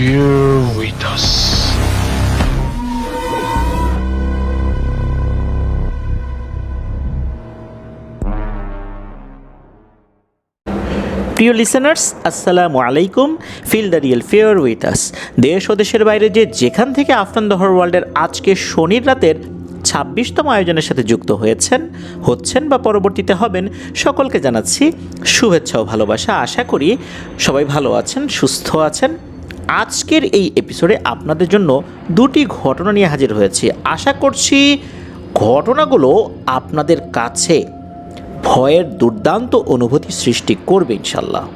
Fear with us. প্রিয় listeners আসসালামু আলাইকুম feel the real fair with us দেশ ও দেশের বাইরে যে যেখান থেকে আফটান দ্য হর ওয়ার্ল্ডের আজকে শনির রাতের ছাব্বিশতম আয়োজনের সাথে যুক্ত হয়েছেন, হচ্ছেন বা পরবর্তীতে হবেন, সকলকে জানাচ্ছি শুভেচ্ছা ও ভালোবাসা। আশা করি সবাই ভালো আছেন, সুস্থ আছেন। আজকের এই এপিসোডে আপনাদের জন্য দুটি ঘটনা নিয়ে হাজির হয়েছি। আশা করছি ঘটনাগুলো আপনাদের কাছে ভয়ের দুর্দান্ত অনুভূতি সৃষ্টি করবে ইনশাল্লাহ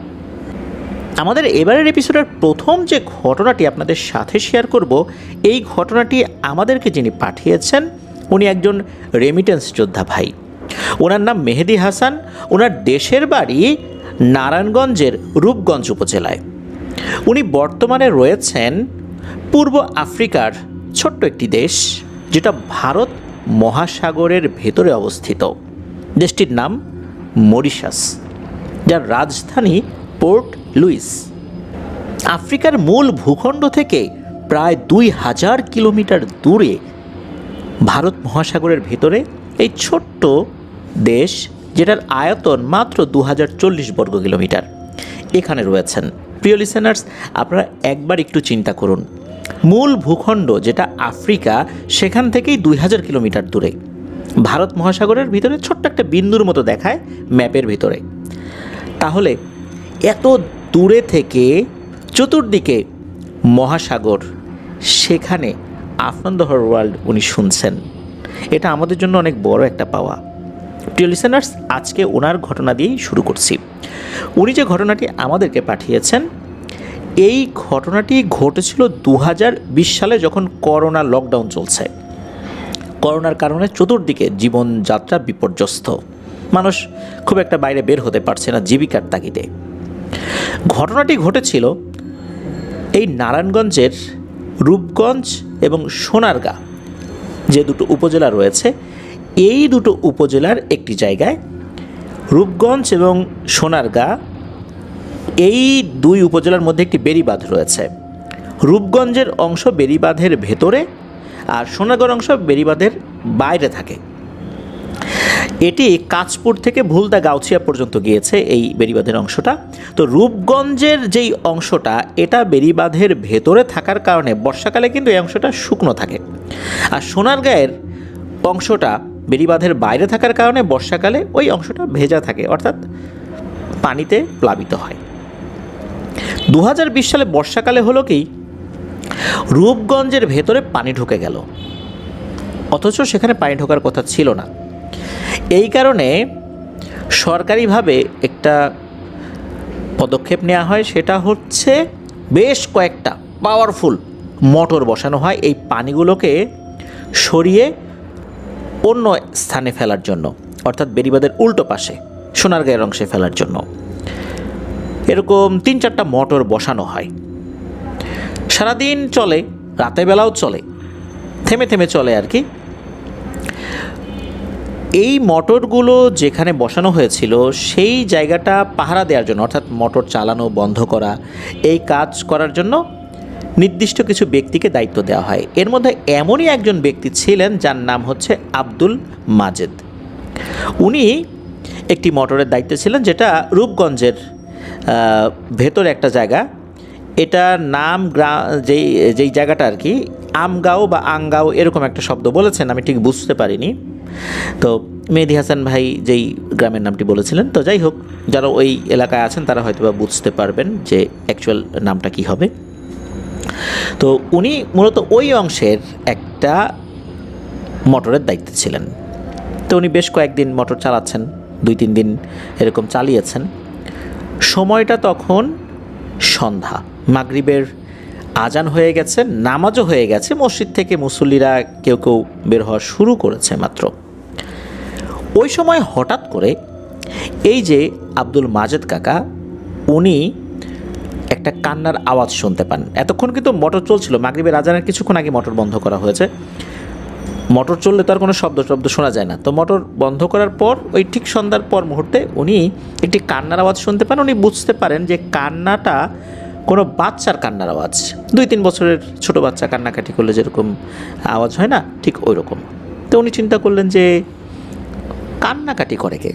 আমাদের এবারের এপিসোডের প্রথম যে ঘটনাটি আপনাদের সাথে শেয়ার করব, এই ঘটনাটি আমাদেরকে যিনি পাঠিয়েছেন, উনি একজন রেমিটেন্স যোদ্ধা ভাই। ওনার নাম মেহেদি হাসান, ওনার দেশের বাড়ি নারায়ণগঞ্জের রূপগঞ্জ উপজেলায়। উনি বর্তমানে রয়েছেন পূর্ব আফ্রিকার ছোট্ট একটি দেশ, যেটা ভারত মহাসাগরের ভেতরে অবস্থিত। দেশটির নাম মরিশাস, যার রাজধানী পোর্ট লুইস। আফ্রিকার মূল ভূখণ্ড থেকে প্রায় দুই হাজার কিলোমিটার দূরে ভারত মহাসাগরের ভেতরে এই ছোট্ট দেশ, যেটার আয়তন মাত্র দু হাজার চল্লিশ বর্গ কিলোমিটার এখানে রয়েছেন। প্রিয় লিসেনার্স আপনারা একবার একটু চিন্তা করুন। মূল ভূখণ্ড যেটা আফ্রিকা, সেখান থেকেই দুই হাজার কিলোমিটার দূরে। ভারত মহাসাগরের ভিতরে ছোট্ট একটা বিন্দুর মতো দেখায় ম্যাপের ভিতরে। তাহলে এত দূরে থেকে চতুর্দিকে মহাসাগর, সেখানে আফনন্দ হর ওয়ার্ল্ড উনি শুনছেন। এটা আমাদের জন্য অনেক বড় একটা পাওয়া। প্রিয় লিসেনার্স আজকে ওনার ঘটনা দিয়েই শুরু করছি। উনি যে ঘটনাটি আমাদেরকে পাঠিয়েছেন, এই ঘটনাটি ঘটেছিল দু হাজার বিশ সালে যখন করোনা লকডাউন চলছে। করোনার কারণে চতুর্দিকে জীবনযাত্রা বিপর্যস্ত। মানুষ খুব একটা বাইরে বের হতে পারছে না জীবিকার তাগিদে। ঘটনাটি ঘটেছিল এই নারায়ণগঞ্জের রূপগঞ্জ এবং সোনারগাঁ, যে দুটো উপজেলা রয়েছে এই দুটো উপজেলার একটি জায়গায়, রূপগঞ্জ এবং সোনারগাঁ, এই দুই উপজেলার মধ্যে একটি বেড়িবাঁধ রয়েছে। রূপগঞ্জের অংশ বেড়িবাঁধের ভেতরে আর সোনারগড় অংশ বেড়িবাঁধের বাইরে থাকে। এটি কাঁচপুর থেকে ভুলদা গাউছিয়া পর্যন্ত গিয়েছে এই বেড়িবাঁধের অংশটা। তো রূপগঞ্জের যেই অংশটা, এটা বেড়িবাঁধের ভেতরে থাকার কারণে বর্ষাকালে কিন্তু এই অংশটা শুকনো থাকে। আর সোনারগাঁয়ের অংশটা বেড়িবাঁধের বাইরে থাকার কারণে বর্ষাকালে ওই অংশটা ভেজা থাকে, অর্থাৎ পানিতে প্লাবিত হয়। দু হাজার বিশ সালে বর্ষাকালে হলো কি, রূপগঞ্জের ভেতরে পানি ঢুকে গেল। অথচ সেখানে পানি ঢোকার কথা ছিল না। এই কারণে সরকারিভাবে একটা পদক্ষেপ নেওয়া হয়, সেটা হচ্ছে বেশ কয়েকটা পাওয়ারফুল মোটর বসানো হয়। এই পানিগুলোকে সরিয়ে অন্য স্থানে ফেলার জন্য, অর্থাৎ বেরিবাদের উল্টো পাশে, সোনারগাঁয়ের অংশে ফেলার জন্য। এরকম তিন চারটা মোটর বসানো হয়। সারাদিন চলে রাতের বেলাও চলে, থেমে থেমে চলে আর কি। এই মোটরগুলো যেখানে বসানো হয়েছিল, সেই জায়গাটা পাহারা দেওয়ার জন্য, অর্থাৎ মোটর চালানো, বন্ধ করা, এই কাজ করার জন্য নির্দিষ্ট কিছু ব্যক্তিকে দায়িত্ব দেওয়া হয়। এর মধ্যে এমনই একজন ব্যক্তি ছিলেন যার নাম হচ্ছে আব্দুল মাজেদ। উনি একটি মোটরের দায়িত্বে ছিলেন যেটা রূপগঞ্জের ভেতর একটা জায়গা। এটার নাম গ্রা, যেই যেই জায়গাটা আর কি, আমগাঁও বা আংগাঁও এরকম একটা শব্দ বলেছেন, আমি ঠিক বুঝতে পারিনি। তো মেহেদি হাসান ভাই যেই গ্রামের নামটি বলেছিলেন, তো যাই হোক, যারা ওই এলাকায় আছেন তারা হয়তো বা বুঝতে পারবেন যে অ্যাকচুয়াল নামটা কি হবে। তো উনি মূলত ওই অংশের একটা মোটরের দায়িত্বে ছিলেন। তো উনি বেশ কয়েকদিন মোটর চালাচ্ছেন, দুই তিন দিন এরকম চালিয়েছেন। সময়টা তখন সন্ধ্যা। মাগরিবের আজান হয়ে গেছে, নামাজও হয়ে গেছে, মসজিদ থেকে মুসল্লিরা কেউ কেউ বের হওয়া শুরু করেছে মাত্র। ওই সময় হঠাৎ করে এই যে আব্দুল মাজেদ কাকা, উনি একটা কান্নার আওয়াজ শুনতে পান। এতক্ষণ কিন্তু মোটর চলছিল। মাগরিবের আজানের কিছুক্ষণ আগে মোটর বন্ধ করা হয়েছে। মোটর চললে তো আর কোনো শব্দ শব্দ শোনা যায় না। তো মোটর বন্ধ করার পর, ওই ঠিক সন্ধ্যার পর মুহূর্তে উনি একটি কান্নার আওয়াজ শুনতে পান। উনি বুঝতে পারেন যে কান্নাটা কোনো বাচ্চার কান্নার আওয়াজ। দুই তিন বছরের ছোট বাচ্চা কান্নাকাটি করলে যেরকম আওয়াজ হয় না, ঠিক ওই রকম তো উনি চিন্তা করলেন যে কান্নাকাটি করে কে?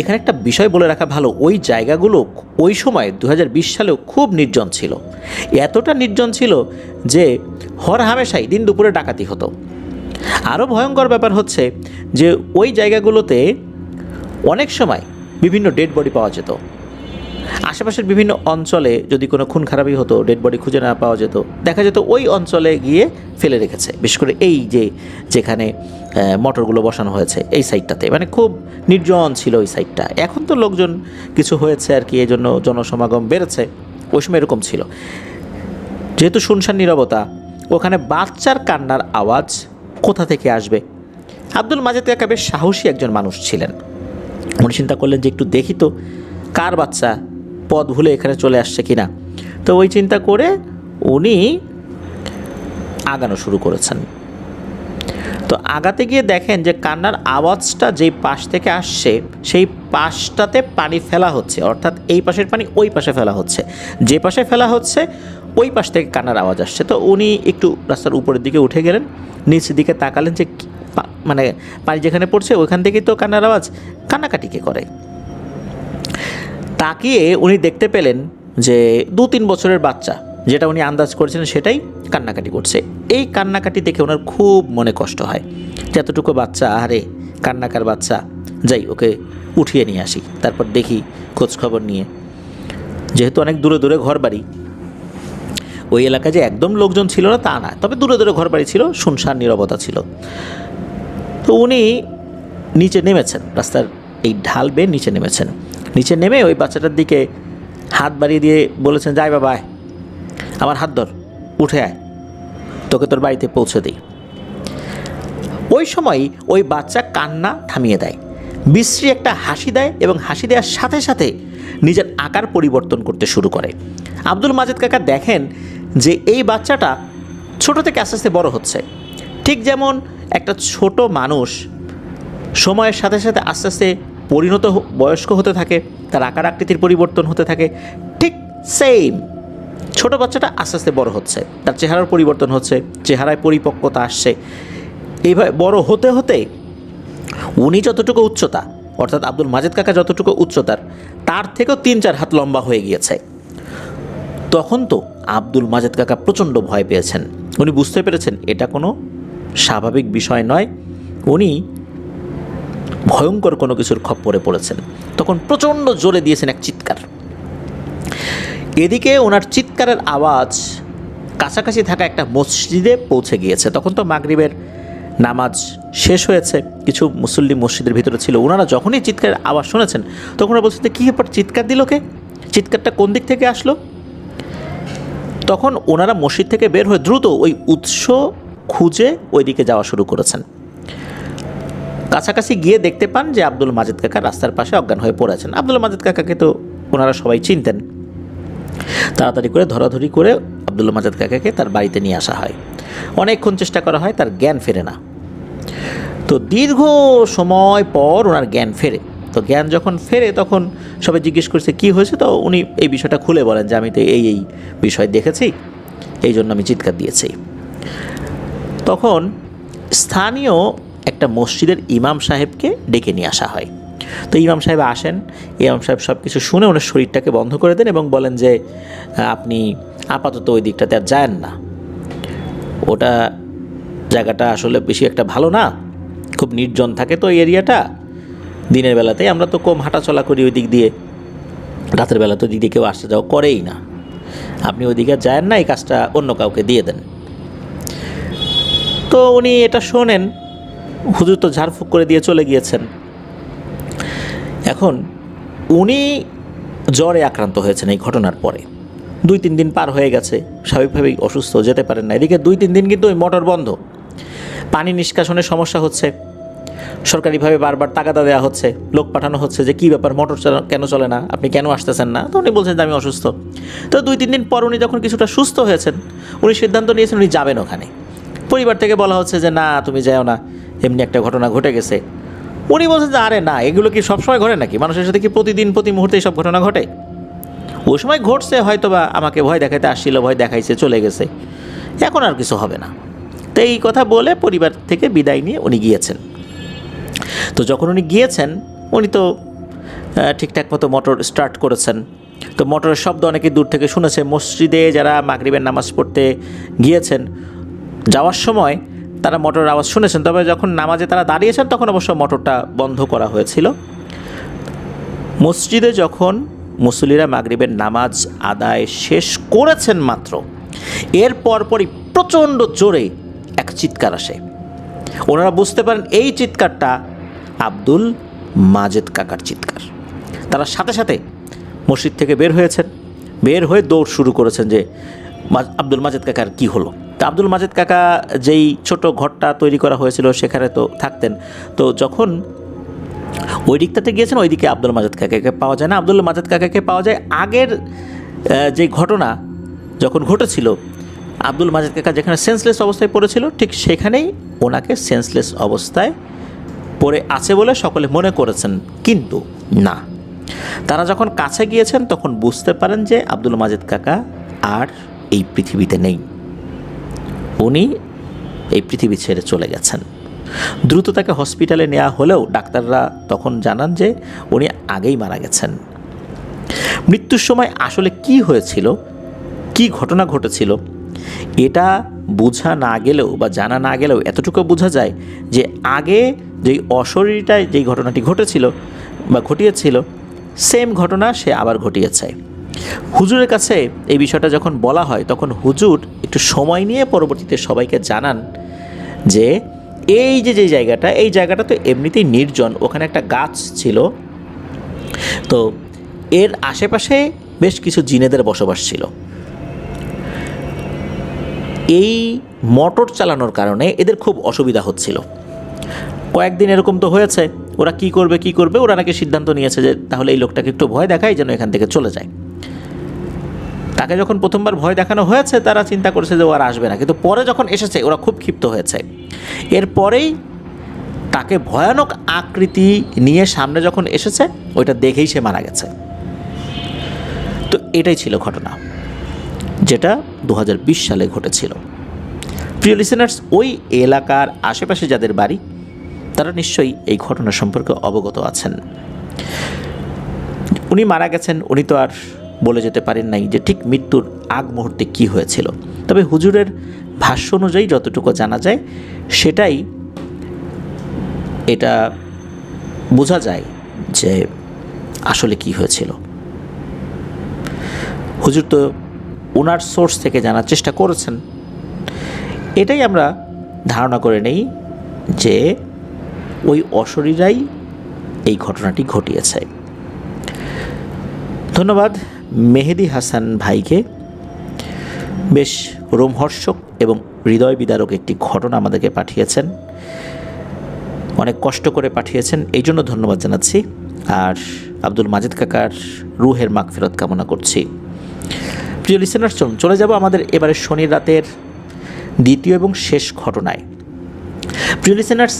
এখানে একটা বিষয় বলে রাখা ভালো, ওই জায়গাগুলো ওই সময় দু হাজার বিশ সালেও খুব নির্জন ছিল। এতটা নির্জন ছিল যে হর হামেশাই দিন দুপুরে ডাকাতি হতো। আরও ভয়ঙ্কর ব্যাপার হচ্ছে যে ওই জায়গাগুলোতে অনেক সময় বিভিন্ন ডেড বডি পাওয়া যেত। আশেপাশের বিভিন্ন অঞ্চলে যদি কোনো খুন খারাপই হতো ডেড বডি খুঁজে না পাওয়া যেত, দেখা যেত ওই অঞ্চলে গিয়ে ফেলে রেখেছে। বিশেষ করে এই যে, যেখানে মোটরগুলো বসানো হয়েছে, এই সাইডটাতে মানে খুব নির্জন ছিল ওই সাইডটা এখন তো লোকজন কিছু হয়েছে আর কি এই জন্য জনসমাগম বেড়েছে। ওই সময় এরকম ছিল। যেহেতু শুনশান নীরবতা, ওখানে বাচ্চার কান্নার আওয়াজ কোথা থেকে আসবে? আব্দুল মাজেদ কাকা বেশ সাহসী একজন মানুষ ছিলেন। উনি চিন্তা করলেন যে একটু দেখি তো, কার বাচ্চা? পথ ভুলে এখানে চলে আসছে কিনা। তো ওই চিন্তা করে উনি আগানো শুরু করেছেন। তো আগাতে গিয়ে দেখেন যে কান্নার আওয়াজটা যেই পাশ থেকে আসছে, সেই পাশটাতে পানি ফেলা হচ্ছে। অর্থাৎ এই পাশের পানি ওই পাশে ফেলা হচ্ছে। যে পাশে ফেলা হচ্ছে, ওই পাশ থেকে কান্নার আওয়াজ আসছে। তো উনি একটু রাস্তার উপরের দিকে উঠে গেলেন, নিচের দিকে তাকালেন যে মানে পানি যেখানে পড়ছে, ওইখান থেকেই তো কান্নার আওয়াজ। কান্নাকাটি কে করে? তাকিয়ে উনি দেখতে পেলেন যে দু তিন বছরের বাচ্চা, যেটা উনি আন্দাজ করেছেন সেটাই কান্নাকাটি করছে। এই কান্নাকাটি দেখে ওনার খুব মনে কষ্ট হয়। যে এতটুকু বাচ্চা, আরে, কান্নাকার বাচ্চা, যাই, ওকে উঠিয়ে নিয়ে আসি, তারপর দেখি খোঁজ খবর নিয়ে। যেহেতু অনেক দূরে দূরে ঘর বাড়ি ওই এলাকায় যে একদম লোকজন ছিল না, তা না। তবে দূরে দূরে ঘর বাড়ি ছিল, শুনশান, নীরবতা ছিল। তো উনি নিচে নেমেছেন, রাস্তার এই ঢাল বেয়ে নিচে নেমেছেন। নিচে নেমে ওই বাচ্চাটার দিকে হাত বাড়িয়ে দিয়ে বলেছেন, যাই বাবা, আয়। আমার হাত ধর, উঠে আয়। তোকে তোর বাড়িতে পৌঁছে দিই। ওই সময় ওই বাচ্চা কান্না থামিয়ে দেয়, বিশ্রী একটা হাসি দেয় এবং হাসি দেওয়ার সাথে সাথে নিজের আকার পরিবর্তন করতে শুরু করে। আব্দুল মাজেদ কাকা দেখেন যে এই বাচ্চাটা ছোট থেকে আস্তে আস্তে বড় হচ্ছে। ঠিক যেমন একটা ছোট মানুষ সময়ের সাথে সাথে আস্তে আস্তে পরিণত বয়স্ক হতে থাকে, তার আকার আকৃতির পরিবর্তন হতে থাকে, ঠিক সেম ছোট বাচ্চাটা আস্তে আস্তে বড় হচ্ছে, তার চেহারার পরিবর্তন হচ্ছে, চেহারায় পরিপক্কতা আসছে। এইভাবে বড় হতে হতে উনি যতটুকু উচ্চতা, অর্থাৎ আব্দুল মাজেদ কাকা যতটুকু উচ্চতার, তার থেকেও তিন চার হাত লম্বা হয়ে গিয়েছে। তখন তো আব্দুল মাজেদ কাকা প্রচণ্ড ভয় পেয়েছেন। উনি বুঝতে পেরেছেন এটা কোনো স্বাভাবিক বিষয় নয়। উনি ভয়ঙ্কর কোনো কিছুর খপ্পরে পড়েছেন। তখন প্রচণ্ড জোরে দিয়েছেন এক চিৎকার। এদিকে ওনার চিৎকারের আওয়াজ, কাছাকাছি থাকা একটা মসজিদে পৌঁছে গিয়েছে। তখন তো মাগরিবের নামাজ শেষ হয়েছে, কিছু মুসল্লি মসজিদের ভিতরে ছিল। ওনারা যখনই চিৎকারের আওয়াজ শুনেছেন, তখন ওরা বলছেন কী ব্যাপার, চিৎকার দিল কে? চিৎকারটা কোন দিক থেকে আসলো? তখন ওনারা মসজিদ থেকে বের হয়ে দ্রুত ওই উৎস খুঁজে ওইদিকে যাওয়া শুরু করেছেন। কাছাকাছি গিয়ে দেখতে পান যে আব্দুল মাজেদ কাকা রাস্তার পাশে অজ্ঞান হয়ে পড়ে আছেন। আব্দুল মাজেদ কাকাকে তো ওনারা সবাই চিনতেন। তাড়াতাড়ি করে, ধরাধরি করে আব্দুল মাজেদ কাকাকে তার বাড়িতে নিয়ে আসা হয়। অনেকক্ষণ চেষ্টা করা হয়, তার জ্ঞান ফেরে না। তো দীর্ঘ সময় পর ওনার জ্ঞান ফেরে। তো জ্ঞান যখন ফেরে, তখন সবাই জিজ্ঞেস করছে, কি হয়েছে? তো উনি এই বিষয়টা খুলে বলেন যে, আমি তো এই এই বিষয় দেখেছি, এই জন্য আমি চিৎকার দিয়েছি। তখন স্থানীয় একটা মসজিদের ইমাম সাহেবকে ডেকে নিয়ে আসা হয়। তো ইমাম সাহেব আসেন, ইমাম সাহেব সব কিছু শুনে ওনার শরীরটাকে বন্ধ করে দেন এবং বলেন যে, আপনি আপাতত ওই দিকটাতে আর যায়েন না। ওটা জায়গাটা আসলে বেশি একটা ভালো না, খুব নির্জন থাকে তো এরিয়াটা। দিনের বেলাতে আমরা তো কম হাঁটাচলা করি ওই দিক দিয়ে। রাতের বেলা তো দিদি কেউ আসা যাওয়া করেই না। আপনি ওইদিকে যায়েন না, এই কাজটা অন্য কাউকে দিয়ে দেন। তো উনি এটা শোনেন হুজুর তো ঝাড়ফুঁক করে দিয়ে চলে গিয়েছেন। এখন উনি জ্বরে আক্রান্ত হয়েছেন এই ঘটনার পরে। দুই তিন দিন পার হয়ে গেছে, স্বাভাবিকভাবেই অসুস্থ, যেতে পারেন না। এদিকে দুই তিন দিন কিন্তু ওই মোটর বন্ধ। পানি নিষ্কাশনের সমস্যা হচ্ছে। সরকারিভাবে বারবার তাগাদা দেওয়া হচ্ছে, লোক পাঠানো হচ্ছে যে কী ব্যাপার, মোটর কেন চলে না? আপনি কেন আসতেছেন না? তো উনি বলছেন যে আমি অসুস্থ। তো দুই তিন দিন পর উনি যখন কিছুটা সুস্থ হয়েছেন, উনি সিদ্ধান্ত নিয়েছেন উনি যাবেন ওখানে। পরিবার থেকে বলা হচ্ছে যে, না, তুমি যাও না। এমনি একটা ঘটনা ঘটে গেছে। উনি বলছেন যে, আরে না, এগুলো কি সবসময় ঘটে নাকি? মানুষের সাথে কি প্রতিদিন, প্রতি মুহূর্তে সব ঘটনা ঘটে? ওই সময় ঘটছে হয়তো বা আমাকে ভয় দেখাইতে আসছিল, ভয় দেখাইছে, চলে গেছে। এখন আর কিছু হবে না। তো এই কথা বলে পরিবার থেকে বিদায় নিয়ে উনি গিয়েছেন। তো যখন উনি গিয়েছেন, উনি তো ঠিকঠাক মতো মোটর স্টার্ট করেছেন। তো মোটরের শব্দ অনেকে দূর থেকে শুনেছে। মসজিদে যারা মাগরিবের নামাজ পড়তে গিয়েছেন, যাওয়ার সময় তারা মোটরের আওয়াজ শুনেছেন, তবে যখন নামাজে তারা দাঁড়িয়েছেন তখন অবশ্য মোটরটা বন্ধ করা হয়েছিল। মসজিদে যখন মুসলিরা মাগরিবের নামাজ আদায় শেষ করেছেন মাত্র, এর পরপরই প্রচণ্ড জোরে এক চিৎকার আসে। ওনারা বুঝতে পারেন এই চিৎকারটা আব্দুল মাজেদ কাকার চিৎকার। তারা সাথে সাথে মসজিদ থেকে বের হয়েছেন, বের হয়ে দৌড় শুরু করেছেন যে আব্দুল মাজেদ কাকার কি হলো? তা আব্দুল মাজেদ কাকা যেই ছোট ঘরটা তৈরি করা হয়েছিল, সেখানে তো থাকতেন। তো যখন ওই দিকটাতে গিয়েছেন, ওইদিকে আব্দুল মাজেদ কাকাকে পাওয়া যায় না। আব্দুল মাজেদ কাকাকে পাওয়া যায় আগের যে ঘটনা যখন ঘটেছিল, আব্দুল মাজেদ কাকা যেখানে সেন্সলেস অবস্থায় পড়েছিল, ঠিক সেখানেই ওনাকে সেন্সলেস অবস্থায় পড়ে আছে বলে সকলে মনে করেছেন। কিন্তু না। তারা যখন কাছে গিয়েছেন, তখন বুঝতে পারেন যে আব্দুল মাজেদ কাকা আর এই পৃথিবীতে নেই। উনি এই পৃথিবী ছেড়ে চলে গেছেন। দ্রুত তাকে হসপিটালে নেওয়া হলেও ডাক্তাররা তখন জানান যে উনি আগেই মারা গেছেন। মৃত্যুর সময় আসলে কি হয়েছিল? কি ঘটনা ঘটেছিল? এটা বোঝা না গেলেও বা জানা না গেলেও এতটুকু বোঝা যায় যে আগে যেই অশরীরটায় যেই ঘটনাটি ঘটেছিল বা ঘটিয়েছিল, সেম ঘটনা সে আবার ঘটিয়েছে। হুজুরের কাছে এই বিষয়টা যখন বলা হয়, তখন হুজুর একটু সময় নিয়ে পরবর্তীতে সবাইকে জানান যে, এই যে যে জায়গাটা, এই জায়গাটা তো এমনিতেই নির্জন, ওখানে একটা গাছ ছিল। তো এর আশেপাশে বেশ কিছু জিনেদের বসবাস ছিল। এই মোটর চালানোর কারণে এদের খুব অসুবিধা হচ্ছিল। কয়েকদিন এরকম তো হয়েছে, ওরা কি করবে কি করবে, ওরা নাকি সিদ্ধান্ত নিয়েছে যে, তাহলে এই লোকটাকে একটু ভয় দেখায় যেন এখান থেকে চলে যায়। তাকে যখন প্রথমবার ভয় দেখানো হয়েছে, তারা চিন্তা করেছে যে ও আর আসবে না। কিন্তু পরে যখন এসেছে, ওরা খুব ক্ষিপ্ত হয়েছে। এরপরেই তাকে ভয়ানক আকৃতি নিয়ে সামনে যখন এসেছে, ওইটা দেখেই সে মারা গেছে। তো এটাই ছিল ঘটনা, যেটা দু হাজার বিশ সালে ঘটেছিল। প্রিয় লিসেনার্স ওই এলাকার আশেপাশে যাদের বাড়ি, তারা নিশ্চয়ই এই ঘটনা সম্পর্কে অবগত আছেন। উনি মারা গেছেন, উনি তো আর বলে যেতে পারেন নাই যে ঠিক মৃত্যুর আগ মুহূর্তে কি হয়েছিল। তবে হুজুরের ভাষ্য অনুযায়ী যতটুকু জানা যায়, সেটাই এটা বোঝা যায় যে আসলে কি হয়েছিল। হুজুর তো ওনার সোর্স থেকে জানার চেষ্টা করেছেন। এটাই আমরা ধারণা করে নেই যে ওই অশরীরাই এই ঘটনাটি ঘটিয়েছে। ধন্যবাদ। মেহেদি হাসান ভাইকে। বেশ রোমহর্ষক এবং হৃদয় বিদারক একটি ঘটনা আমাদেরকে পাঠিয়েছেন। অনেক কষ্ট করে পাঠিয়েছেন, এই জন্য ধন্যবাদ জানাচ্ছি। আর আব্দুল মাজেদ কাকার রুহের মাগ ফেরত কামনা করছি। প্রিয় লিসেনার চলুন, চলে যাব আমাদের এবারে শনি রাতের দ্বিতীয় এবং শেষ ঘটনায়। প্রিয় লিসেনার্স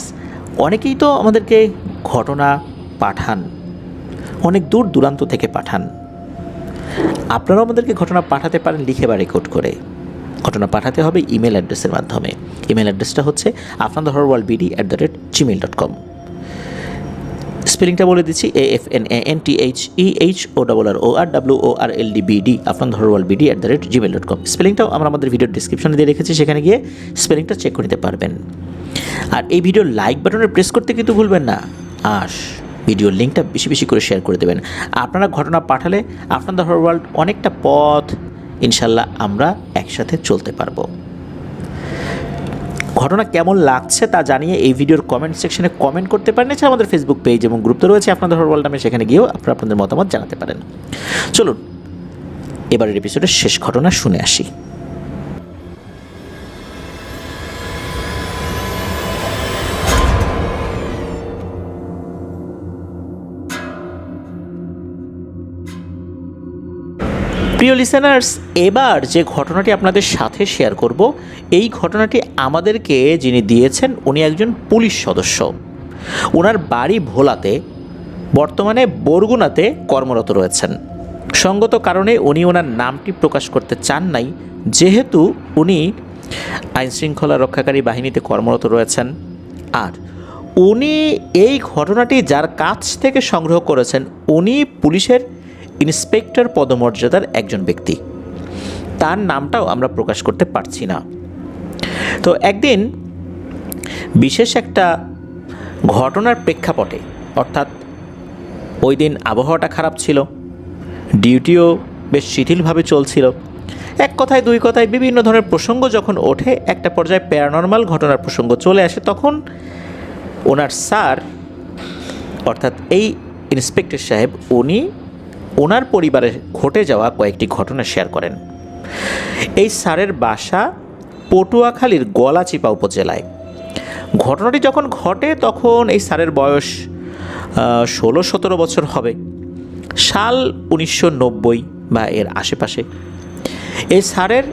অনেকেই তো আমাদেরকে ঘটনা পাঠান, অনেক দূর দূরান্ত থেকে পাঠান। আপনারাও আমাদেরকে ঘটনা পাঠাতে পারেন, লিখে বা রেকর্ড করে। ঘটনা পাঠাতে হবে ইমেল অ্যাড্রেসের মাধ্যমে। ইমেল অ্যাড্রেসটা হচ্ছে আফনাদ হরওয়াল BD at the rate Gmail dot com স্পেলিংটা বলে দিচ্ছি A F N A N T H E H O double R O R W O R L D B D Afnan ধরওয়াল BD at the rate Gmail dot com স্পেলিংটাও আমরা আমাদের ভিডিওর ডিসক্রিপশনে দিয়ে রেখেছি, সেখানে গিয়ে স্পেলিংটা চেক করে নিতে পারবেন। আর এই ভিডিওর লাইক বাটনে প্রেস করতে কিন্তু ভুলবেন না। আর ভিডিওর লিঙ্কটা বেশি বেশি করে শেয়ার করে দেবেন। আপনারা ঘটনা পাঠালে আপনার দ্য ওয়ার্ল্ড অনেকটা পথ, ইনশাল্লাহ আমরা একসাথে চলতে পারব। ঘটনা কেমন লাগছে তা জানিয়ে এই ভিডিওর কমেন্ট সেকশনে কমেন্ট করতে পারেন। এছাড়া আমাদের ফেসবুক পেজ এবং গ্রুপ তো রয়েছে আপনাদের ওয়ার্ল্ড নামে সেখানে গিয়েও আপনারা আপনাদের মতামত জানাতে পারেন। চলুন, এবারের এপিসোডের শেষ ঘটনা শুনে আসি। প্রিয় লিসেনার্স এবার যে ঘটনাটি আপনাদের সাথে শেয়ার করব, এই ঘটনাটি আমাদেরকে যিনি দিয়েছেন, উনি একজন পুলিশ সদস্য। ওনার বাড়ি ভোলাতে, বর্তমানে বরগুনাতে কর্মরত রয়েছেন। সঙ্গত কারণে উনি ওনার নামটি প্রকাশ করতে চান নাই, যেহেতু উনি আইনশৃঙ্খলা রক্ষাকারী বাহিনীতে কর্মরত রয়েছেন। আর উনি এই ঘটনাটি যার কাছ থেকে সংগ্রহ করেছেন, উনি পুলিশের ইন্সপেক্টর পদমর্যাদার একজন ব্যক্তি। তার নামটাও আমরা প্রকাশ করতে পারছি না। তো একদিন বিশেষ একটা ঘটনার প্রেক্ষাপটে, অর্থাৎ ওই দিন আবহাওয়াটা খারাপ ছিল, ডিউটিও বেশ শিথিলভাবে চলছিল। এক কথায়, দুই কথায় বিভিন্ন ধরনের প্রসঙ্গ যখন ওঠে, একটা পর্যায়ে প্যারানর্মাল ঘটনার প্রসঙ্গ চলে আসে, তখন ওনার স্যার, অর্থাৎ এই ইন্সপেক্টর সাহেব, উনি ওনার পরিবারে ঘটে যাওয়া কয়েকটি ঘটনা শেয়ার করেন। এই স্যারের বাসা পটুয়াখালীর গলাচিপা উপজেলায়। ঘটনাটি যখন ঘটে, তখন এই স্যারের বয়স ষোলো সতেরো বছর হবে। সাল উনিশশো নব্বই বা এর আশেপাশে। এই স্যারের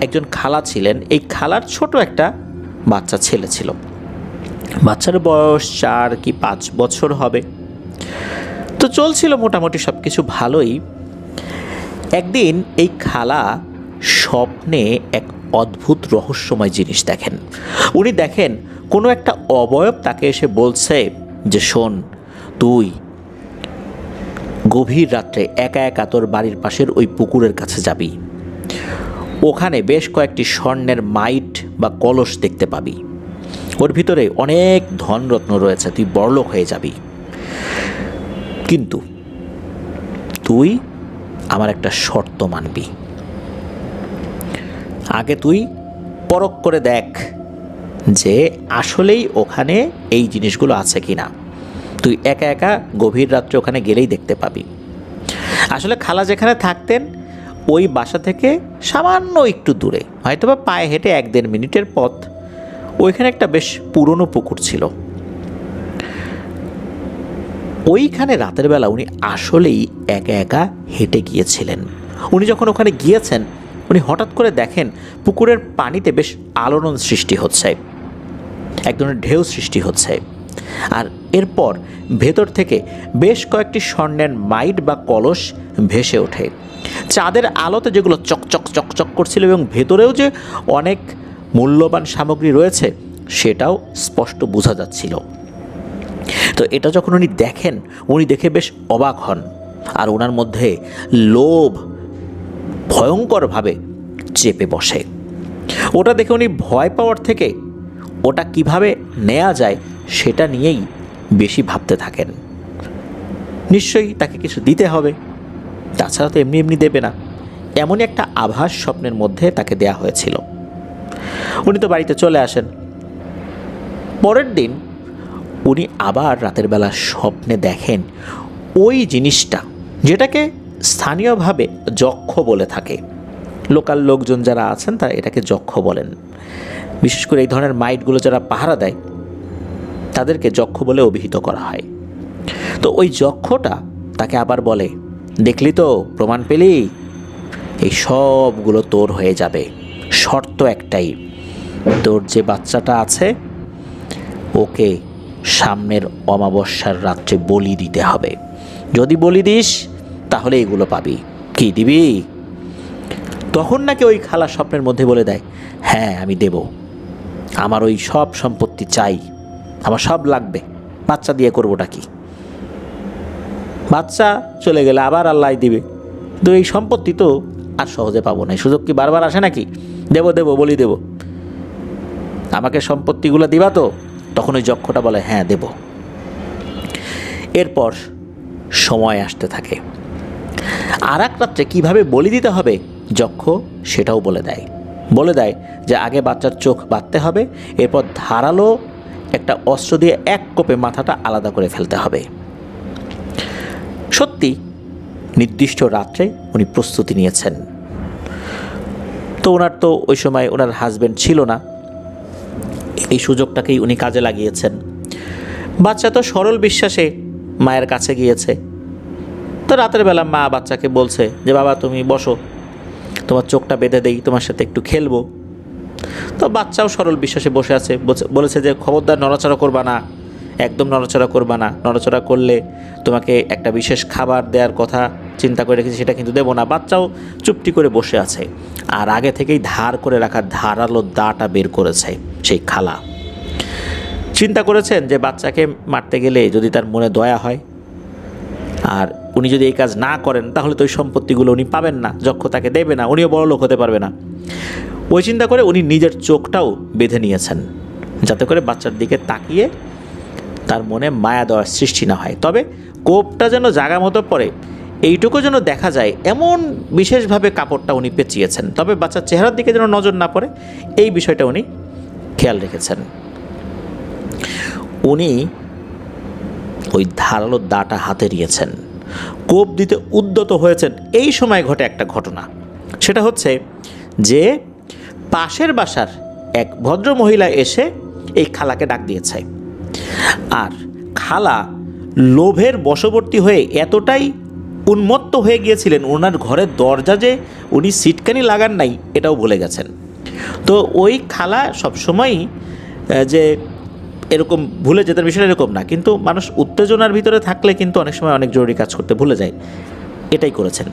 একজন খালা ছিলেন। এই খালার ছোট একটা বাচ্চা ছেলে ছিল। বাচ্চার বয়স চার কি পাঁচ বছর হবে। তো চলছিল মোটামুটি সব কিছু ভালোই। একদিন এই খালা স্বপ্নে এক অদ্ভুত রহস্যময় জিনিস দেখেন। উনি দেখেন কোনো একটা অবয়ব তাকে এসে বলছে যে, শোন, তুই গভীর রাত্রে একা একা তোর বাড়ির পাশের ওই পুকুরের কাছে যাবি। ওখানে বেশ কয়েকটি স্বর্ণের মাইট বা কলস দেখতে পাবি। ওর ভিতরে অনেক ধনরত্ন রয়েছে, তুই বড়লোক হয়ে যাবি। কিন্তু তুই আমার একটা শর্ত মানবি। আগে তুই পরখ করে দেখ যে আসলেই ওখানে এই জিনিসগুলো আছে কি না তুই একা একা গভীর রাত্রে ওখানে গেলেই দেখতে পাবি। আসলে খালা যেখানে থাকতেন, ওই বাসা থেকে সামান্য একটু দূরে হয়তো বা পায়ে হেঁটে এক দেড় মিনিটের পথ, ওইখানে একটা বেশ পুরনো পুকুর ছিল। ওইখানে রাতের বেলা উনি আসলেই একা একা হেঁটে গিয়েছিলেন। উনি যখন ওখানে গিয়েছেন, উনি হঠাৎ করে দেখেন পুকুরের পানিতে বেশ আলোড়ন সৃষ্টি হচ্ছে, এক ধরনের ঢেউ সৃষ্টি হচ্ছে। আর এরপর ভেতর থেকে বেশ কয়েকটি স্বর্ণের মাইট বা কলস ভেসে ওঠে। চাঁদের আলোতে যেগুলো চকচক চকচক করছিল এবং ভেতরেও যে অনেক মূল্যবান সামগ্রী রয়েছে, সেটাও স্পষ্ট বোঝা যাচ্ছিল। তো এটা যখন উনি দেখেন, উনি দেখে বেশ অবাক হন। আর ওনার মধ্যে লোভ ভয়ঙ্করভাবে চেপে বসে। ওটা দেখে উনি ভয় পাওয়ার থেকে ওটা কীভাবে নেওয়া যায় সেটা নিয়েই বেশি ভাবতে থাকেন। নিশ্চয়ই তাকে কিছু দিতে হবে, তাছাড়া তো এমনি এমনি দেবে না। এমনই একটা আভাস স্বপ্নের মধ্যে তাকে দেয়া হয়েছিল। উনি তো বাড়িতে চলে আসেন। পরের দিন উনি আবার রাতের বেলা স্বপ্নে দেখেন ওই জিনিসটা, যেটাকে স্থানীয়ভাবে যক্ষ বলে থাকে। লোকাল লোকজন যারা আছেন, তারা এটাকে যক্ষ বলেন। বিশেষ করে এই ধরনের মাইটগুলো যারা পাহারা দেয়, তাদেরকে যক্ষ বলে অভিহিত করা হয়। তো ওই যক্ষটা তাকে আবার বলে, দেখলি তো, প্রমাণ পেলি? এই সবগুলো তোর হয়ে যাবে। শর্ত একটাই, তোর যে বাচ্চাটা আছে, ওকে সামনের অমাবস্যার রাত্রে বলি দিতে হবে। যদি বলি দিস, তাহলে এগুলো পাবি। কি দিবি? তখন নাকি ওই খালা স্বপ্নের মধ্যে বলে দেয় হ্যাঁ আমি দেব। আমার ওই সব সম্পত্তি চাই। আমার সব লাগবে। বাচ্চা দিয়ে করবোটা কি? বাচ্চা চলে গেলে আবার আল্লাহ দিবে। তো এই সম্পত্তি তো আর সহজে পাবো না। সুযোগ কি বারবার আসে নাকি? দেব দেব, বলি দেব। আমাকে সম্পত্তিগুলো দিবা তো? তখন ওই যক্ষটা বলে হ্যাঁ দেব। এরপর সময় আসতে থাকে। আর এক রাত্রে কীভাবে বলি দিতে হবে? যক্ষ সেটাও বলে দেয়। বলে দেয় যে, আগে বাচ্চার চোখ বাঁধতে হবে, এরপর ধারালো একটা অস্ত্র দিয়ে এক কোপে মাথাটা আলাদা করে ফেলতে হবে। সত্যি, নির্দিষ্ট রাত্রে উনি প্রস্তুতি নিয়েছেন। তো ওনার তো ওই সময় ওনার হাজব্যান্ড ছিল না। এই সুযোগটাকেই উনি কাজে লাগিয়েছেন। বাচ্চা তো সরল বিশ্বাসে মায়ের কাছে গিয়েছে। তো রাতের বেলা মা বাচ্চাকে বলছে যে, বাবা, তুমি বসো। তোমার চোখটা বেঁধে দেই, তোমার সাথে একটু খেলব। তো বাচ্চাও সরল বিশ্বাসে বসে আছে। বলেছে যে, খবরদার, নড়াচড়া করবা না। একদম নড়াচড়া করবা না। নড়াচড়া করলে তোমাকে একটা বিশেষ খাবার দেওয়ার কথা চিন্তা করে রেখেছি, সেটা কিন্তু দেবো না। বাচ্চাও চুপটি করে বসে আছে। আর আগে থেকেই ধার করে রাখা ধারালো দাটা বের করেছে। সেই খালা। চিন্তা করেছেন যে বাচ্চাকে মারতে গেলে যদি তার মনে দয়া হয়, আর উনি যদি এই কাজ না করেন, তাহলে তো ওই সম্পত্তিগুলো উনি পাবেন না যক্ষ তাকে দেবে না, উনিও বড় লোক হতে পারবে না। ওই চিন্তা করে উনি নিজের চোখটাও বেঁধে নিয়েছেন, যাতে করে বাচ্চার দিকে তাকিয়ে তার মনে মায়া দেওয়ার সৃষ্টি না হয়। তবে কোপটা যেন জাগা মতো পড়ে, এইটুকু যেন দেখা যায়, এমন বিশেষভাবে কাপড়টা উনি পেঁচিয়েছেন। তবে বাচ্চার চেহারার দিকে যেন নজর না পড়ে, এই বিষয়টা উনি খেয়াল রেখেছেন। উনি ওই ধারালো দাটা হাতে নিয়েছেন। কোপ দিতে উদ্যত হয়েছেন। এই সময় ঘটে একটা ঘটনা। সেটা হচ্ছে যে পাশের বাসার এক ভদ্র মহিলা এসে এই খালাকে ডাক দিয়েছে। আর খালা লোভের বশবর্তী হয়ে এতটাই উন্মত্ত হয়ে গিয়েছিলেন, ওনার ঘরের দরজা যে উনি সিটকানি লাগান নাই, এটাও ভুলে গেছেন। তো ওই খালা সবসময়ই যে এরকম ভুলে যেতেন বিষয়টা এরকম না। কিন্তু মানুষ উত্তেজনার ভিতরে থাকলে কিন্তু অনেক সময় অনেক জরুরি কাজ করতে ভুলে যায়। এটাই করেছেন।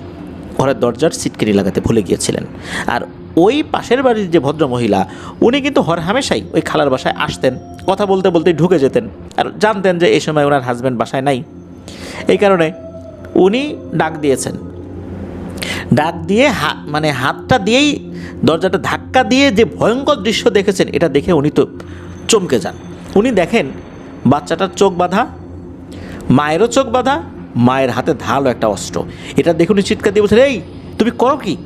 ঘরের দরজার সিটকিনি লাগাতে ভুলে গিয়েছিলেন। আর ওই পাশের বাড়ির যে ভদ্র মহিলা উনি কিন্তু হর হামেশাই ওই খালার বাসায় আসতেন, কথা বলতে বলতে ঢুকে যেতেন আর জানতেন যে এই সময় ওনার হাজব্যান্ড বাসায় নাই। এই কারণে উনি ডাক দিয়েছেন। ডাক দিয়ে হাত মানে হাতটা দিয়েই, দরজাটা ধাক্কা দিয়ে যে ভয়ঙ্কর দৃশ্য দেখেছেন, এটা দেখে উনি তো চমকে যান। উনি দেখেন, বাচ্চাটার চোখ বাঁধা, মায়েরও চোখ বাঁধা, মায়ের হাতে ধারালো একটা অস্ত্র। এটা দেখে উনি চিৎকার দিয়ে বলছেন, এই, তুমি করো কি?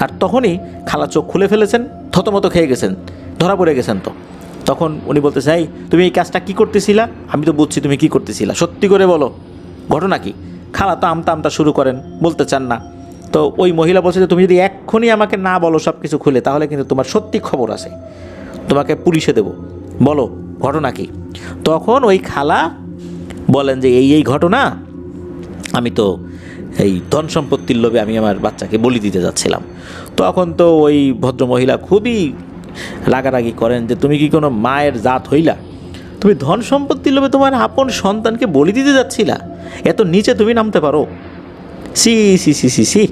আর তখনই খালা চোখ খুলে ফেলেছেন, থতমত খেয়ে গেছেন, ধরা পড়ে গেছেন তো। তখন উনি বলতেছে, এই, তুমি এই কাজটা কি করতেছিলা? আমি তো বুঝছি তুমি কি করতেছিলা, সত্যি করে বলো। ঘটনা কি? খালা তো আমতা আমতা শুরু করেন, বলতে চান না। তো ওই মহিলা বলছে যে, তুমি যদি এক্ষুনি আমাকে না বলো সব কিছু খুলে, তাহলে কিন্তু তোমার সত্যি খবর আছে। তোমাকে পুলিশে দেব। বলো, ঘটনা কি? তখন ওই খালা বলেন যে, এই এই ঘটনা, আমি তো এই ধন সম্পত্তির লোভে আমি আমার বাচ্চাকে বলি দিতে যাচ্ছিলাম। তখন তো ওই ভদ্রমহিলা খুবই রাগারাগি করেন যে, তুমি কি কোনো মায়ের জাত হইলা? তুমি ধন সম্পত্তির লোভে তোমার আপন সন্তানকে বলি দিতে যাচ্ছিলা? এত নিচে তুমি নামতে পারো? C C C C C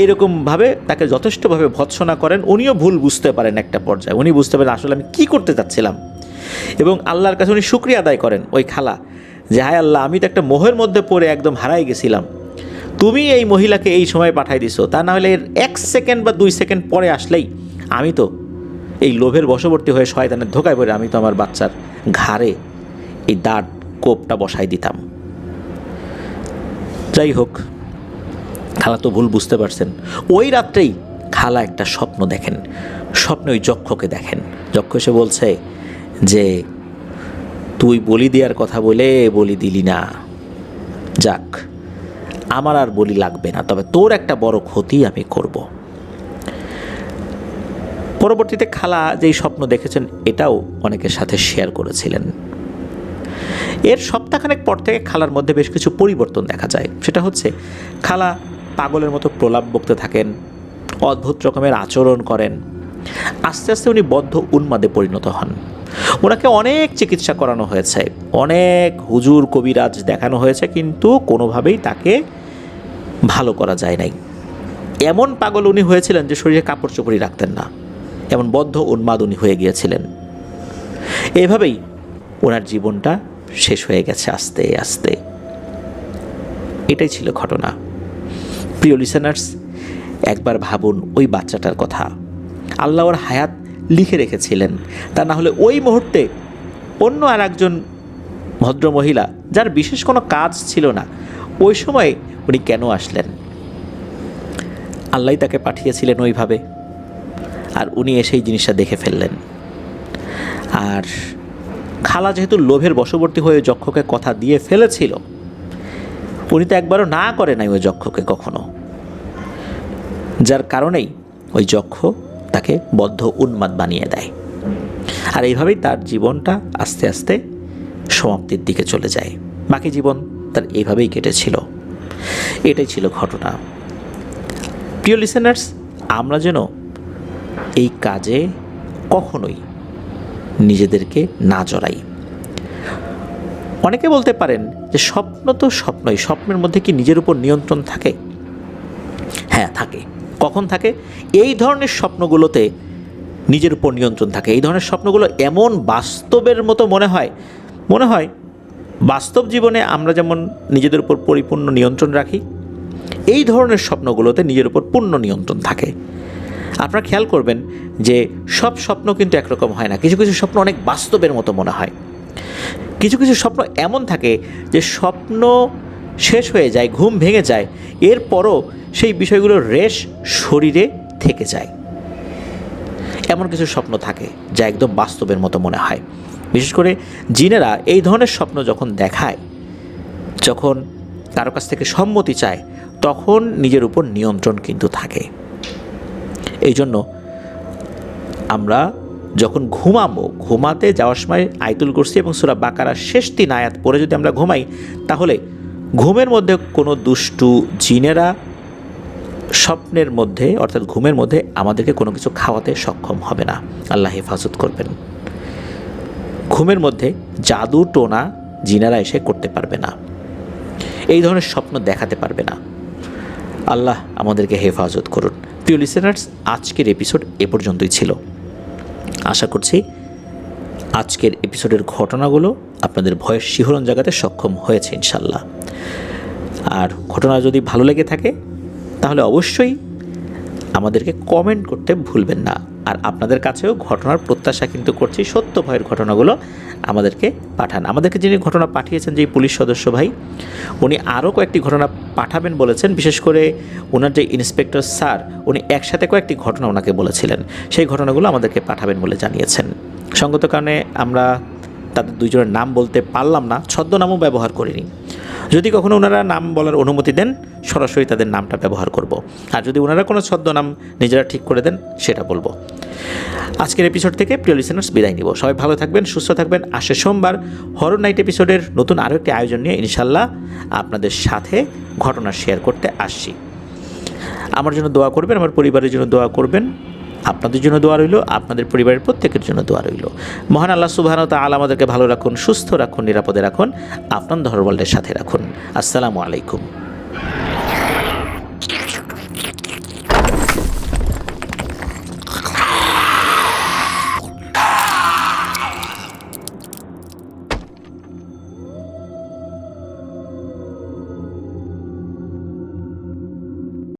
এইরকমভাবে তাকে যথেষ্টভাবে ভৎসনা করেন, উনিও ভুল বুঝতে পারেন একটা পর্যায়ে। উনি বুঝতে পারেন, আসলে আমি কী করতে চাচ্ছিলাম? এবং আল্লাহর কাছে উনি শুক্রিয়া আদায় করেন ওই খালা যে, হায় আল্লাহ, আমি তো একটা মোহের মধ্যে পড়ে একদম হারাই গেছিলাম। তুমি এই মহিলাকে এই সময় পাঠাই দিছো। তা না হলে এর এক সেকেন্ড বা দুই সেকেন্ড পরে আসলেই আমি তো এই লোভের বশবর্তী হয়ে শয়তানের ধোকায় পড়ে আমি তো আমার বাচ্চার ঘাড়ে এই দাঁত কোপটা বসাই দিতাম। যাই হোক খালা তো ভুল বুঝতে পারছেন। ওই রাত্রেই খালা একটা স্বপ্ন দেখেন। স্বপ্নে ওই যক্ষকে দেখেন। যক্ষ এসে বলছে যে, তুই বলি দেওয়ার কথা বলে বলি দিলি না। যাক, আমার আর বলি লাগবে না, তবে তোর একটা বড় ক্ষতি আমি করব। পরবর্তীতে খালা যেই স্বপ্ন দেখেছেন, এটাও অনেকের সাথে শেয়ার করেছিলেন। এর সপ্তাহখানেক পর থেকে খালার মধ্যে বেশ কিছু পরিবর্তন দেখা যায়। সেটা হচ্ছে, খালা পাগলের মতো প্রলাপ বকতে থাকেন, অদ্ভুত রকমের আচরণ করেন। আস্তে আস্তে উনি বদ্ধ উন্মাদে পরিণত হন। ওনাকে অনেক চিকিৎসা করানো হয়েছে, অনেক হুজুর, কবিরাজ দেখানো হয়েছে, কিন্তু কোনোভাবেই তাকে ভালো করা যায় নাই। এমন পাগল উনি হয়েছিলেন যে শরীরে কাপড় চোপড়ই রাখতেন না। এমন বদ্ধ উন্মাদ উনি হয়ে গিয়েছিলেন। এভাবেই ওনার জীবনটা শেষ হয়ে গেছে আস্তে আস্তে। এটাই ছিল ঘটনা। প্রিয় লিসেনার্স একবার ভাবুন ওই বাচ্চাটার কথা। আল্লাহ ওর হায়াত লিখে রেখেছিলেন। তা না হলে ওই মুহূর্তে অন্য আর একজন ভদ্রমহিলা, যার বিশেষ কোনো কাজ ছিল না, ওই সময় উনি কেন আসলেন? আল্লাহ তাকে পাঠিয়েছিলেন ওইভাবে। আর উনি এসেই জিনিসটা দেখে ফেললেন। আর খালা যেহেতু লোভের বশবর্তী হয়ে যক্ষকে কথা দিয়ে ফেলেছিল উনি তো একবারও না করে নাই ওই যক্ষকে কখনো। যার কারণেই ওই যক্ষ তাকে বদ্ধ উন্মাদ বানিয়ে দেয়। আর এইভাবেই তার জীবনটা আস্তে আস্তে সমাপ্তির দিকে চলে যায়। বাকি জীবন তার এইভাবেই কেটেছিল। এটাই ছিল ঘটনা। প্রিয় লিসেনার্স আমরা যেন এই কাজে কখনোই নিজেদেরকে না জড়াই। অনেকে বলতে পারেন যে স্বপ্ন তো স্বপ্নই, স্বপ্নের মধ্যে কি নিজের উপর নিয়ন্ত্রণ থাকে? হ্যাঁ থাকে। কখন থাকে? এই ধরনের স্বপ্নগুলোতে নিজের উপর নিয়ন্ত্রণ থাকে। এই ধরনের স্বপ্নগুলো এমন বাস্তবের মতো মনে হয় মনে হয় বাস্তব জীবনে আমরা যেমন নিজেদের উপর পরিপূর্ণ নিয়ন্ত্রণ রাখি, এই ধরনের স্বপ্নগুলোতে নিজের উপর পূর্ণ নিয়ন্ত্রণ থাকে। আপনারা খেয়াল করবেন যে সব স্বপ্ন কিন্তু একরকম হয় না। কিছু কিছু স্বপ্ন অনেক বাস্তবের মতো মনে হয়। কিছু কিছু স্বপ্ন এমন থাকে যে স্বপ্ন শেষ হয়ে যায়, ঘুম ভেঙে যায়, এরপরও সেই বিষয়গুলোর রেশ শরীরে থেকে যায়। এমন কিছু স্বপ্ন থাকে যা একদম বাস্তবের মতো মনে হয়। বিশেষ করে জিনেরা এই ধরনের স্বপ্ন যখন দেখায়, যখন কারও কাছ থেকে সম্মতি চায়, তখন নিজের উপর নিয়ন্ত্রণ কিন্তু থাকে। এই জন্য আমরা যখন ঘুমাবো, ঘুমাতে যাওয়ার সময় আয়তুল কুরসি এবং সুরা বাকারা শেষ তিন আয়াত পরে যদি আমরা ঘুমাই, তাহলে ঘুমের মধ্যে কোনো দুষ্টু জিনেরা স্বপ্নের মধ্যে, অর্থাৎ ঘুমের মধ্যে আমাদেরকে কোনো কিছু খাওয়াতে সক্ষম হবে না। আল্লাহ হেফাজত করবেন। ঘুমের মধ্যে জাদু টোনা জিনেরা এসে করতে পারবে না। এই ধরনের স্বপ্ন দেখাতে পারবে না। আল্লাহ আমাদেরকে হেফাজত করুন। প্রিয় লিসেনার্স আজকের এপিসোড এ পর্যন্তই ছিল। আশা করছি আজকের এপিসোডের ঘটনাগুলো আপনাদের ভয়ের শিহরণ জাগাতে সক্ষম হয়েছে, ইনশাল্লাহ। আর ঘটনা যদি ভালো লেগে থাকে, তাহলে অবশ্যই আমাদেরকে কমেন্ট করতে ভুলবেন না। আর আপনাদের কাছেও ঘটনার প্রত্যাশা কিন্তু করছি, সত্য ভয়ের ঘটনাগুলো আমাদেরকে পাঠান। আমাদেরকে যিনি ঘটনা পাঠিয়েছেন যে পুলিশ সদস্য ভাই, উনি আরও কয়েকটি ঘটনা পাঠাবেন বলেছেন। বিশেষ করে ওনার যে ইন্সপেক্টর স্যার উনি একসাথে কয়েকটি ঘটনা ওনাকে বলেছিলেন। সেই ঘটনাগুলো আমাদেরকে পাঠাবেন বলে জানিয়েছেন। সঙ্গত কারণে আমরা তাদের দুইজনের নাম বলতে পারলাম না, ছদ্মনামও ব্যবহার করিনি। যদি কখনো ওনারা নাম বলার অনুমতি দেন, সরাসরি তাদের নামটা ব্যবহার করব। আর যদি ওনারা কোনো ছদ্মনাম নিজেরা ঠিক করে দেন, সেটা বলব। আজকের এপিসোড থেকে প্রিয় লিসেনার্স বিদায় নিব। সবাই ভালো থাকবেন, সুস্থ থাকবেন। আসে সোমবার হরর নাইট এপিসোডের নতুন আরও একটি আয়োজন নিয়ে ইনশাল্লাহ আপনাদের সাথে ঘটনা শেয়ার করতে আসছি। আমার জন্য দোয়া করবেন, আমার পরিবারের জন্য দোয়া করবেন। আপনাদের জন্য দোয়া রইল, আপনাদের পরিবারের প্রত্যেকের জন্য দোয়া রইল। মহান আল্লাহ সুবাহন তাআলা আমাদেরকে ভালো রাখুন, সুস্থ রাখুন, নিরাপদে রাখুন, আপনার ধর্মবলের সাথে রাখুন। আসসালামু আলাইকুম।